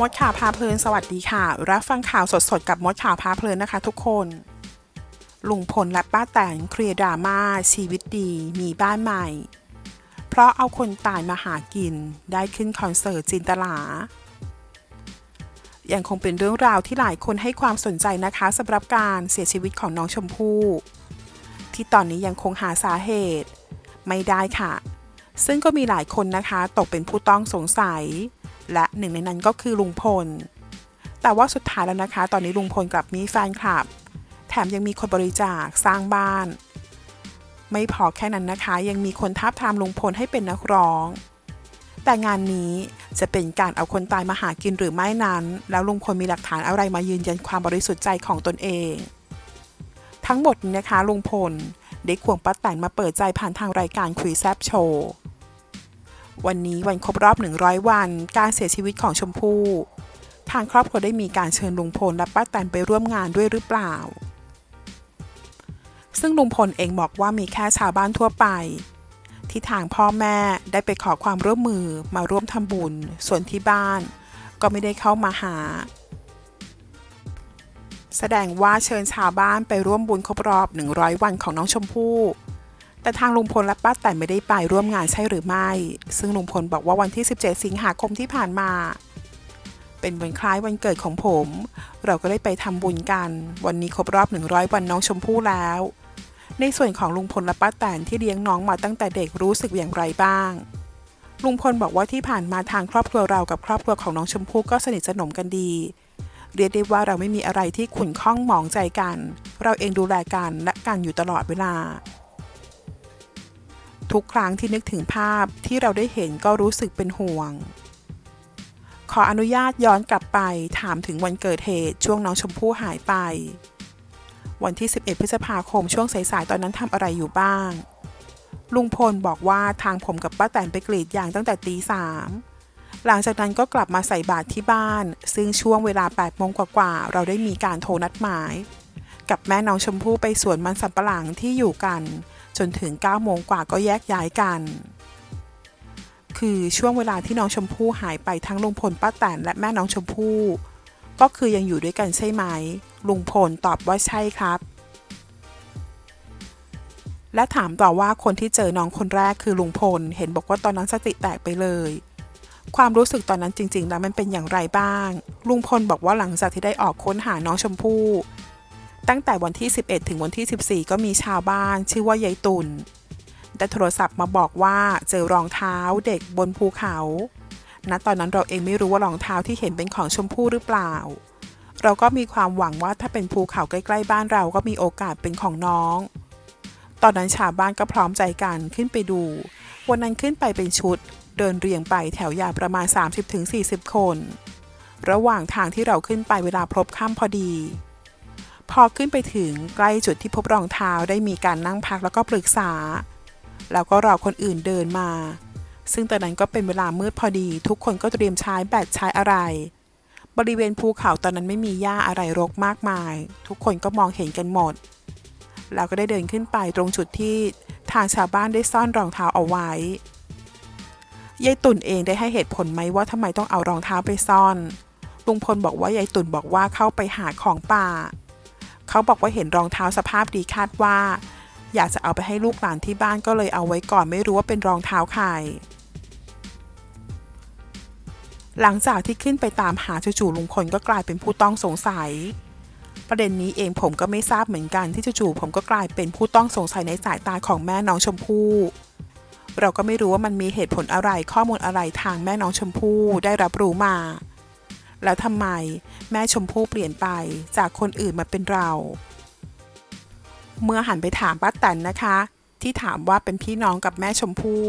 มดข่าวพาเพลินสวัสดีค่ะ รับฟังข่าวสดๆ กับมดข่าวพาเพลินนะคะทุกคน ลุงพลและป้าแตนเคลียร์ดราม่าชีวิตดีมีบ้านใหม่ เพราะเอาคนตายมาหากินได้ขึ้นคอนเสิร์ตจินตลา ยังคงเป็นเรื่องราวที่หลายคนให้ความสนใจนะคะสำหรับการเสียชีวิตของน้องชมพู่ ที่ตอนนี้ยังคงหาสาเหตุ ไม่ได้ค่ะ ซึ่งก็มีหลายคนนะคะ ตกเป็นผู้ต้องสงสัย และหนึ่งในนั้นก็คือลุงพล แต่ว่าสุดท้ายแล้วนะคะ ตอนนี้ลุงพลกลับมีแฟนคลับ แถมยังมีคนบริจาคสร้างบ้าน ไม่พอแค่นั้นนะคะ ยังมีคนท้าบทามลุงพลให้เป็นนักร้อง แต่งานนี้จะเป็นการเอาคนตายมาหากินหรือไม่นั้น แล้วลุงพลมีหลักฐานอะไรมายืนยันความบริสุทธิ์ใจของตนเอง ทั้งหมดนี้นะคะลุงพลได้ควงป้าแตนมาเปิดใจผ่านทางรายการคุยแซบโชว์ วันนี้วันครบรอบ 100 วัน การเสียชีวิตของชมพู่ทางครอบครัวได้มีการเชิญลุงพลและป้าแตนไปร่วมงานด้วยหรือเปล่า ซึ่งลุงพลเองบอกว่ามีแค่ชาวบ้านทั่วไป ที่ทางพ่อแม่ได้ไปขอความร่วมมือมาร่วมทำบุญ ส่วนที่บ้าน ก็ไม่ได้เข้ามาหา แสดงว่าเชิญชาวบ้านไปร่วมบุญครบรอบ 100 วันของน้องชมพู่ แต่ทางลุงพลและป้าแตนไม่ได้ไปร่วมงานใช่หรือไม่ ซึ่งลุงพลบอกว่าวันที่ 17 สิงหาคมที่ผ่านมา เป็นวันคล้ายวันเกิดของผม เราก็ได้ไปทำบุญกัน วันนี้ครบรอบ 100 วันน้องชมพู่แล้ว ในส่วนของลุงพลและป้าแตนที่เลี้ยงน้องมาตั้งแต่เด็กรู้สึกอย่างไรบ้าง ลุงพลบอกว่าที่ผ่านมาทางครอบครัวเรากับครอบครัวของน้องชมพู่ก็สนิทสนมกันดีเรียกได้ว่าเราไม่มีอะไรที่ขุ่นข้องหมองใจกัน เราเองดูแลกันและกันอยู่ตลอดเวลา ทุกครั้งที่นึกถึงภาพที่เราได้เห็นก็รู้สึกเป็นห่วง ขออนุญาตย้อนกลับไปถามถึงวันเกิดเหตุช่วงน้องชมพู่หายไป วันที่ 11 พฤษภาคมช่วงสายๆตอนนั้นทำอะไรอยู่บ้าง ลุงพลบอกว่าทางผมกับป้าแตนไปกรีดยางตั้งแต่ตีสามหลังจากนั้นก็กลับมาใส่บาตรที่บ้าน ซึ่งช่วงเวลา8โมงกว่าๆเราได้มีการโทรนัดหมาย กับแม่น้องชมพู่ไปสวนมันสำปะหลังที่อยู่กัน จนถึง9โมงกว่าก็แยกย้ายกัน คือช่วงเวลาที่น้องชมพู่หายไปทั้งลุงพลป้าแตนและแม่น้องชมพู่ก็คือยังอยู่ด้วยกันใช่ไหม ลุงพลตอบว่าใช่ครับ และถามต่อว่าคนที่เจอน้องคนแรกคือลุงพล เห็นบอกว่าตอนนั้นสติแตกไปเลย ความรู้สึกตอนนั้นจริง ๆ แล้วมันเป็นอย่างไรบ้าง ลุงพลบอกว่าหลังจากที่ได้ออกค้นหาน้องชมพู่ ตั้งแต่วันที่ 11 ถึงวันที่ 14 ก็มีชาวบ้าน ชื่อว่ายายตุลได้โทรศัพท์มาบอกว่าเจอรองเท้าเด็กบนภูเขา ณ ตอนนั้นเราเองไม่รู้ว่ารองเท้าที่เห็นเป็นของชมพู่หรือเปล่า เราก็มีความหวังว่าถ้าเป็นภูเขาใกล้ๆบ้านเราก็มีโอกาสเป็นของน้อง ตอนนั้นชาวบ้านก็พร้อมใจกันขึ้นไปดู วันนั้นขึ้นไปเป็นชุด เดินเรียงไปแถวยาวประมาณ 30-40 คน ระหว่างทางที่เราขึ้นไปเวลาพบค่ำพอดี พอขึ้นไปถึงใกล้จุดที่พบรองเท้าได้มีการนั่งพักแล้วก็ปรึกษา แล้วก็รอคนอื่นเดินมา ซึ่งตอนนั้นก็เป็นเวลามืดพอดี ทุกคนก็เตรียมใช้แบตใช้อะไร บริเวณภูเขาตอนนั้นไม่มีหญ้าอะไรรกมากมาย ทุกคนก็มองเห็นกันหมดเราก็ได้เดินขึ้นไปตรงจุดที่ทางชาวบ้านได้ซ่อนรองเท้าเอาไว้ยายตุ่นเองได้ให้เหตุผลไหมว่าทำไมต้องเอารองเท้าไปซ่อนลุงพลบอกว่ายายตุ่นบอกว่าเข้าไปหาของป่า เขาบอกว่าเห็นรองเท้าสภาพดีคาดว่า อยากจะเอาไปให้ลูกหลานที่บ้านก็เลยเอาไว้ก่อนไม่รู้ว่าเป็นรองเท้าใครหลังจากที่ขึ้นไปตามหาจู่ๆลุงพลก็กลายเป็นผู้ต้องสงสัย ประเด็นนี้เองผมก็ไม่ทราบเหมือนกันที่จู่ๆผมก็กลายเป็นผู้ต้องสงสัยในสายตาของแม่น้องชมพู่เราก็ไม่รู้ว่ามันมีเหตุผลอะไรข้อมูลอะไรทางแม่น้องชมพู่ได้รับรู้มา แล้วทำไมแม่ชมพู่เปลี่ยนไปจากคนอื่นมาเป็นเรา เมื่อหันไปถามป้าแตนนะคะ ที่ถามว่าเป็นพี่น้องกับแม่ชมพู่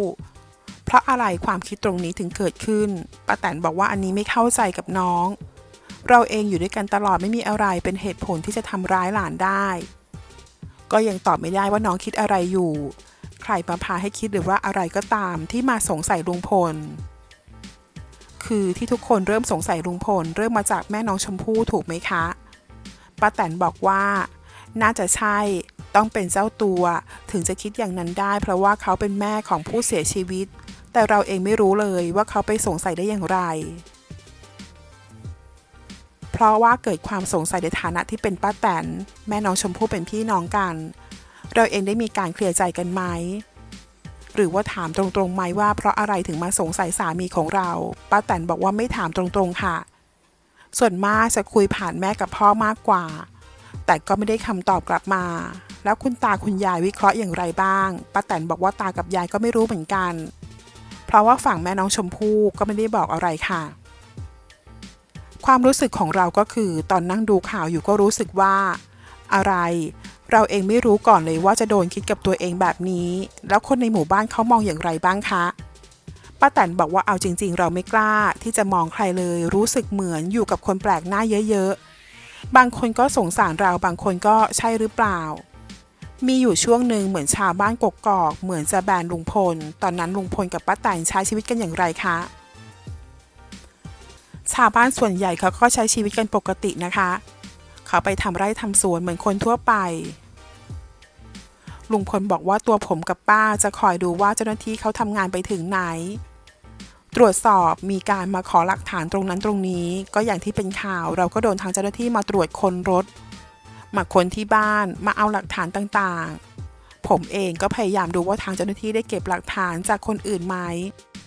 เพราะอะไรความคิดตรงนี้ถึงเกิดขึ้นป้าแตนบอกว่าอันนี้ไม่เข้าใจกับน้อง เราเองอยู่ด้วยกันตลอดไม่มีอะไรเป็นเหตุผลที่จะทำร้ายหลานได้ ก็ยังตอบไม่ได้ว่าน้องคิดอะไรอยู่ ใครมาพาให้คิดหรือว่าอะไรก็ตามที่มาสงสัยลุงพล คือที่ทุกคนเริ่มสงสัยลุงพล เริ่มมาจากแม่น้องชมพู่ถูกไหมคะป้าแตนบอกว่า น่าจะใช่ต้องเป็นเจ้าตัวถึงจะคิดอย่างนั้นได้ เพราะว่าเขาเป็นแม่ของผู้เสียชีวิต แต่เราเองไม่รู้เลยว่าเขาไปสงสัยได้อย่างไร เพราะว่าเกิดความสงสัยในฐานะที่เป็นป้าแตน แม่น้องชมพู่เป็นพี่น้องกัน เราเองได้มีการเคลียร์ใจกันไหม หรือว่าถามตรงๆไหมว่าเพราะอะไรถึงมาสงสัยสามีของเรา ป้าแตนบอกว่าไม่ถามตรงๆค่ะ ส่วนมากจะคุยผ่านแม่กับพ่อมากกว่า แต่ก็ไม่ได้คำตอบกลับมา แล้วคุณตาคุณยายวิเคราะห์อย่างไรบ้าง ป้าแตนบอกว่าตากับยายก็ไม่รู้เหมือนกัน เพราะว่าฝั่งแม่น้องชมพู่ก็ไม่ได้บอกอะไรค่ะ ความรู้สึกของเราก็คือ ตอนนั่งดูข่าวอยู่ก็รู้สึกว่า อะไร เราเองไม่รู้ก่อนเลยว่าจะโดนคิดกับตัวเองแบบนี้ แล้วคนในหมู่บ้านเขามองอย่างไรบ้างคะป้าแตนบอกว่าเอาจริง ๆ เราไม่กล้าที่จะมองใครเลย รู้สึกเหมือนอยู่กับคนแปลกหน้าเยอะๆ บางคนก็สงสารเราบางคนก็ใช่หรือเปล่า มีอยู่ช่วงหนึ่งเหมือนชาวบ้านกกอก เหมือนจะแบนลุงพล ตอนนั้นลุงพลกับป้าแตนใช้ชีวิตกันอย่างไรคะชาวบ้านส่วนใหญ่เขาก็ใช้ชีวิตกันปกตินะคะ เขาไปทำไร่ทำสวนเหมือนคนทั่วไป ลุงพลบอกว่าตัวผมกับป้าจะคอยดูว่าเจ้าหน้าที่เขาทำงานไปถึงไหน ตรวจสอบมีการมาขอหลักฐานตรงนั้นตรงนี้ ก็อย่างที่เป็นข่าวเราก็โดนทางเจ้าหน้าที่มาตรวจคนรถ มาคนที่บ้านมาเอาหลักฐานต่างๆ ผมเองก็พยายามดูว่าทางเจ้าหน้าที่ได้เก็บหลักฐานจากคนอื่นไหม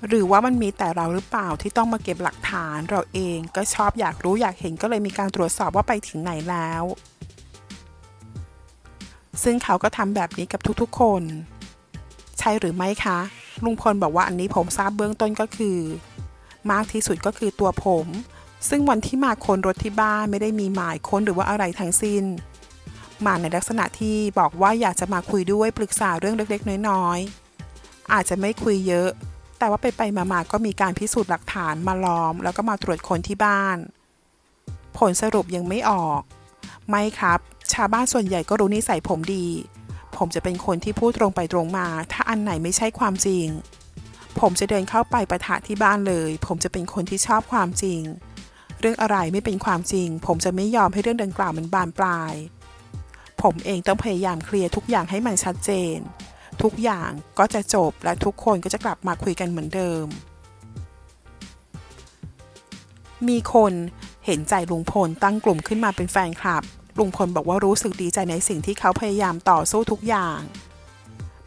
หรือว่ามันมีแต่เราหรือเปล่าที่ต้องมาเก็บหลักฐานเราเองก็ชอบอยากรู้อยากเห็นก็เลยมีการตรวจสอบว่าไปถึงไหนแล้ว ซึ่งเขาก็ทำแบบนี้กับทุกๆคน ใช่หรือไม่คะ ลุงพลบอกว่าอันนี้ผมทราบเบื้องต้นก็คือ มากที่สุดก็คือตัวผม ซึ่งวันที่มาค้นรถที่บ้านไม่ได้มีหมายค้นหรือว่าอะไรทั้งสิ้นมาในลักษณะที่บอกว่าอยากจะมาคุยด้วยปรึกษาเรื่องเล็กๆ น้อยๆอาจจะไม่คุยเยอะ แต่ว่าไปไปๆมาๆก็มีการพิสูจน์หลักฐานมาล้อม แล้วก็มาตรวจคนที่บ้าน ผลสรุปยังไม่ออก ไม่ครับ ชาวบ้านส่วนใหญ่ก็รู้นิสัยผมดี ผมจะเป็นคนที่พูดตรงไปตรงมา ถ้าอันไหนไม่ใช่ความจริง ผมจะเดินเข้าไปประทะที่บ้านเลย ผมจะเป็นคนที่ชอบความจริง เรื่องอะไรไม่เป็นความจริง ผมจะไม่ยอมให้เรื่องดังกล่าวมันบานปลาย ผมเองต้องพยายามเคลียร์ทุกอย่างให้มันชัดเจน ทุกอย่างก็จะจบและทุกคนก็จะกลับมาคุยกันเหมือนเดิม มีคนเห็นใจลุงพลตั้งกลุ่มขึ้นมาเป็นแฟนคลับ ลุงพลบอกว่ารู้สึกดีใจในสิ่งที่เขาพยายามต่อสู้ทุกอย่าง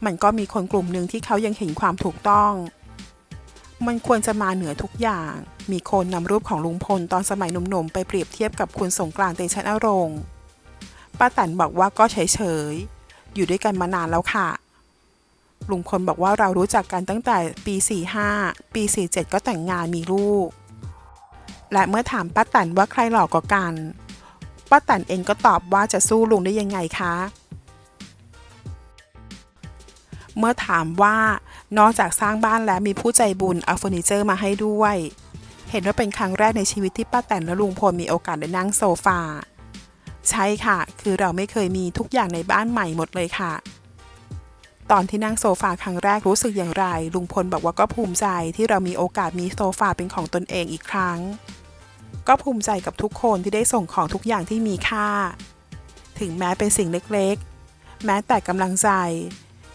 มันก็มีคนกลุ่มหนึ่งที่เขายังเห็นความถูกต้อง มันควรจะมาเหนือทุกอย่าง มีคนนำรูปของลุงพลตอนสมัยหนุ่มๆไปเปรียบเทียบกับคุณสงกรานต์เตชะนรงค์ป้าแตนบอกว่าก็เฉยๆ อยู่ด้วยกันมานานแล้วค่ะ ลุงพลบอกว่าเรารู้จักกันตั้งแต่ปี 45 ปี 47 ก็แต่งงานมีลูก และเมื่อถามป้าแตนว่าใครหลอกกว่ากันป้าแตนเองก็ตอบว่าจะสู้ลุงได้ยังไงคะ เมื่อถามว่านอกจากสร้างบ้านแล้วมีผู้ใจบุญเอาเฟอร์นิเจอร์มาให้ด้วย เห็นว่าเป็นครั้งแรกในชีวิตที่ป้าแตนและลุงพลมีโอกาสได้นั่งโซฟา ใช่ค่ะ คือเราไม่เคยมีทุกอย่างในบ้านใหม่หมดเลยค่ะ ตอนที่นั่งโซฟาครั้งแรกรู้สึกอย่างไร ลุงพลบอกว่าก็ภูมิใจที่เรามีโอกาสมีโซฟาเป็นของตนเองอีกครั้ง ก็ภูมิใจกับทุกคนที่ได้ส่งของทุกอย่างที่มีค่า ถึงแม้เป็นสิ่งเล็กๆ แม้แต่กำลังใจ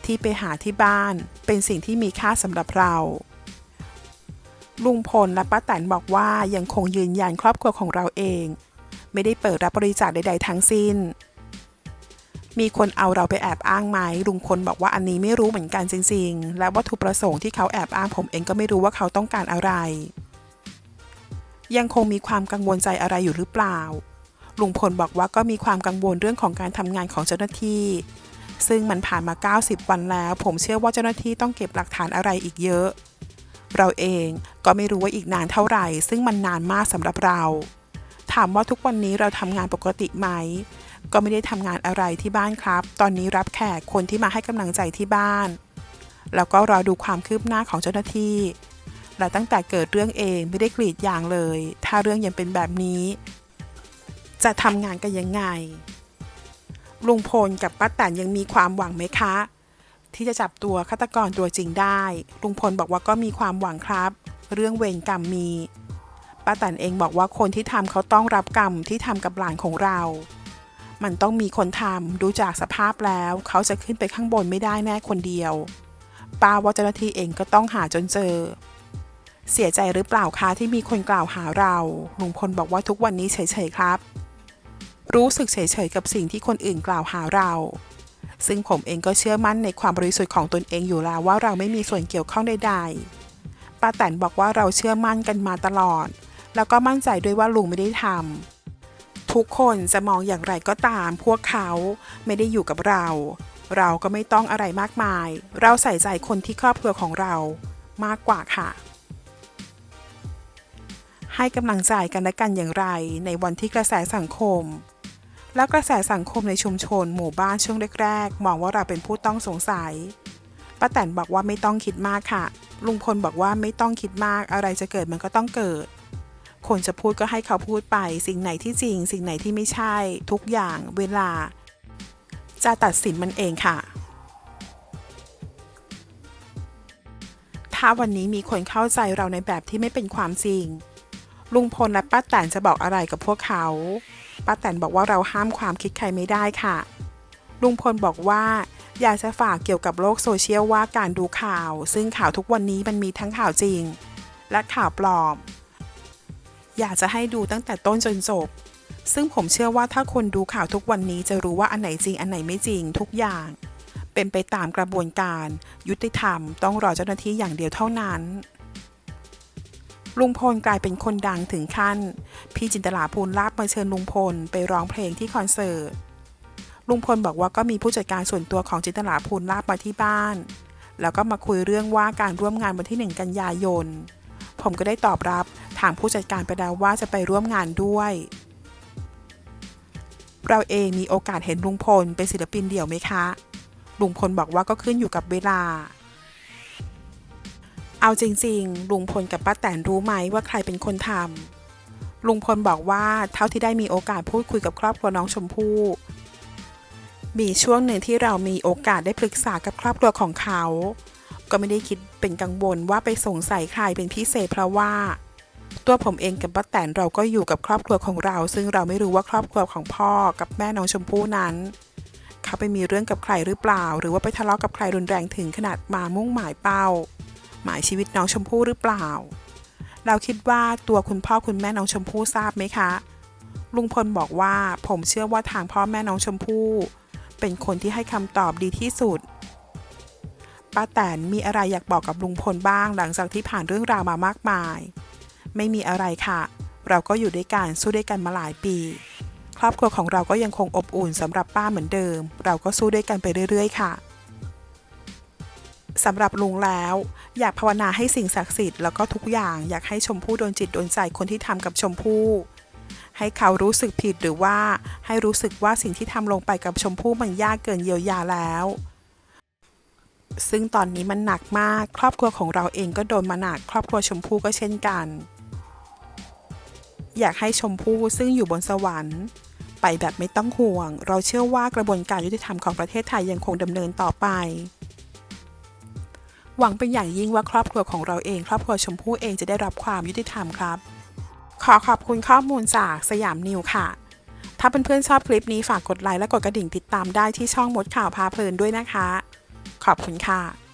ที่ไปหาที่บ้านเป็นสิ่งที่มีค่าสำหรับเราลุงพลและป้าแตนบอกว่ายังคงยืนยันครอบครัวของเราเอง ไม่ได้เปิดรับบริจาคใด ๆ ทั้งสิ้น มีคนเอาเราไปแอบอ้างไหมลุงพลบอกว่าอันนี้ไม่รู้เหมือนกันจริงๆ และวัตถุประสงค์ที่เขาแอบอ้างผมเองก็ไม่รู้ว่าเขาต้องการอะไร ยังคงมีความกังวลใจอะไรอยู่หรือเปล่า ลุงพลบอกว่าก็มีความกังวลเรื่องของการทำงานของเจ้าหน้าที่ ซึ่งมันผ่านมา 90 วันแล้ว ผมเชื่อว่าเจ้าหน้าที่ต้องเก็บหลักฐานอะไรอีกเยอะ เราเองก็ไม่รู้ว่าอีกนานเท่าไหร่ ซึ่งมันนานมากสำหรับเรา ถามว่าทุกวันนี้เราทำงานปกติไหม ก็ไม่ได้ทำงานอะไรที่บ้านครับ ตอนนี้รับแขกคนที่มาให้กำลังใจที่บ้าน แล้วก็รอดูความคืบหน้าของเจ้าหน้าที่ และตั้งแต่เกิดเรื่องเองไม่ได้กรีดยางเลย ถ้าเรื่องยังเป็นแบบนี้ จะทำงานกันยังไง ลุงพลกับป้าแตนยังมีความหวังไหมคะ ที่จะจับตัวฆาตกรตัวจริงได้ ลุงพลบอกว่าก็มีความหวังครับ เรื่องเวรกรรมมีป้าแตนเองบอกว่าคนที่ทำเขาต้องรับกรรมที่ทำกับหลานของเรา มันต้องมีคนทำดูจากสภาพแล้ว เขาจะขึ้นไปข้างบนไม่ได้แน่คนเดียวป้าว่าเจ้าหน้าที่เองก็ต้องหาจนเจอ เสียใจหรือเปล่าคะที่มีคนกล่าวหาเราลุงพลบอกว่าทุกวันนี้เฉยๆครับ รู้สึกเฉยๆกับสิ่งที่คนอื่นกล่าวหาเรา ซึ่งผมเองก็เชื่อมั่นในความบริสุทธิ์ของตนเองอยู่แล้วว่าเราไม่มีส่วนเกี่ยวข้องใดๆป้าแตนบอกว่าเราเชื่อมั่นกันมาตลอด แล้วก็มั่นใจด้วยว่าลุงไม่ได้ทำ ทุกคนจะมองอย่างไรก็ตาม พวกเขาไม่ได้อยู่กับเรา เราก็ไม่ต้องอะไรมากมาย เราใส่ใจคนที่ครอบครัวของเรามากกว่าค่ะ ให้กำลังใจกันและกันอย่างไร ในวันที่กระแสสังคม และกระแสสังคมในชุมชน หมู่บ้านช่วงแรกๆ มองว่าเราเป็นผู้ต้องสงสัยป้าแตนบอกว่าไม่ต้องคิดมากค่ะ ลุงพลบอกว่าไม่ต้องคิดมากอะไรจะเกิดมันก็ต้องเกิด คนจะพูดก็ให้เขาพูดไป สิ่งไหนที่จริง สิ่งไหนที่ไม่ใช่ ทุกอย่างเวลา จะตัดสินมันเองค่ะ ถ้าวันนี้มีคนเข้าใจเราในแบบที่ไม่เป็นความจริง ลุงพลและป้าแตนจะบอกอะไรกับพวกเขาป้าแตนบอกว่าเราห้ามความคิดใครไม่ได้ค่ะ ลุงพลบอกว่าอยากจะฝากเกี่ยวกับโลกโซเชียลว่าการดูข่าว ซึ่งข่าวทุกวันนี้มันมีทั้งข่าวจริง และข่าวปลอม อยากจะให้ดูตั้งแต่ต้นจนจบ ซึ่งผมเชื่อว่าถ้าคนดูข่าวทุกวันนี้จะรู้ว่าอันไหนจริงอันไหนไม่จริงทุกอย่าง เป็นไปตามกระบวนการ ยุติธรรมต้องรอเจ้าหน้าที่อย่างเดียวเท่านั้นลุงพลกลายเป็นคนดังถึงขั้น พี่จินตลาภูลลาบมาเชิญลุงพลไปร้องเพลงที่คอนเสิร์ต ลุงพลบอกว่าก็มีผู้จัดการส่วนตัวของจินตลาภูลลาบมาที่บ้าน แล้วก็มาคุยเรื่องว่าการร่วมงานวันที่ 1 กันยายน ผมก็ได้ตอบรับ ทางผู้จัดการไปแล้วว่าจะไปร่วมงานด้วย เราเองมีโอกาสเห็นลุงพลเป็นศิลปินเดี่ยวไหมคะ ลุงพลบอกว่าก็ขึ้นอยู่กับเวลา เอาจริงๆ ลุงพลกับป้าแตนรู้ไหมว่าใครเป็นคนทำลุงพลบอกว่าเท่าที่ได้มีโอกาสพูดคุยกับครอบครัวน้องชมพู่มีช่วงหนึ่งที่เรามีโอกาสได้ปรึกษากับครอบครัวของเขา ก็ไม่ได้คิดเป็นกังวลว่าไปสงสัยใครเป็นพิเศษเพราะว่า ตัวผมเองกับป้าแตนเราก็อยู่กับครอบครัวของเรา ซึ่งเราไม่รู้ว่าครอบครัวของพ่อกับแม่น้องชมพู่นั้น เขาไปมีเรื่องกับใครหรือเปล่า หรือว่าไปทะเลาะกับใครรุนแรงถึงขนาดมามุ่งหมายเป้า หมายชีวิตน้องชมพู่หรือเปล่า เราคิดว่าตัวคุณพ่อคุณแม่น้องชมพู่ทราบไหมคะ ลุงพลบอกว่าผมเชื่อว่าทางพ่อแม่น้องชมพู่เป็นคนที่ให้คำตอบดีที่สุดป้าแตนมีอะไรอยากบอกกับลุงพลบ้างหลังจากที่ผ่านเรื่องราวมามากมาย ไม่มีอะไรค่ะ เราก็อยู่ด้วยกันสู้ด้วยกันมาหลายปี ครอบครัวของเราก็ยังคงอบอุ่นสำหรับป้าเหมือนเดิม เราก็สู้ด้วยกันไปเรื่อย ๆ ค่ะสำหรับลุงแล้ว อยากภาวนาให้สิ่งศักดิ์สิทธิ์แล้วก็ทุกอย่างอยากให้ชมพู่โดนจิตโดนใจคนที่ทำกับชมพู่ให้เขารู้สึกผิดหรือว่าให้รู้สึกว่าสิ่งที่ทำลงไปกับชมพู่มันยากเกินเยียวยาแล้ว ซึ่งตอนนี้มันหนักมาก ครอบครัวของเราเองก็โดนมาหนัก ครอบครัวชมพู่ก็เช่นกัน อยากให้ชมพู่ซึ่งอยู่บนสวรรค์ ไปแบบไม่ต้องห่วง เราเชื่อว่ากระบวนการยุติธรรมของประเทศไทยยังคงดำเนินต่อไป หวังเป็นอย่างยิ่งว่าครอบครัวของเราเอง ครอบครัวชมพู่เองจะได้รับความยุติธรรมครับ ขอขอบคุณข้อมูลจากสยามนิวค่ะ ถ้าเเพื่อนๆชอบคลิปนี้ฝากกดไลค์และกดกระดิ่งติดตามได้ที่ช่องมดข่าวพาเพลินด้วยนะคะ ขอบคุณค่ะ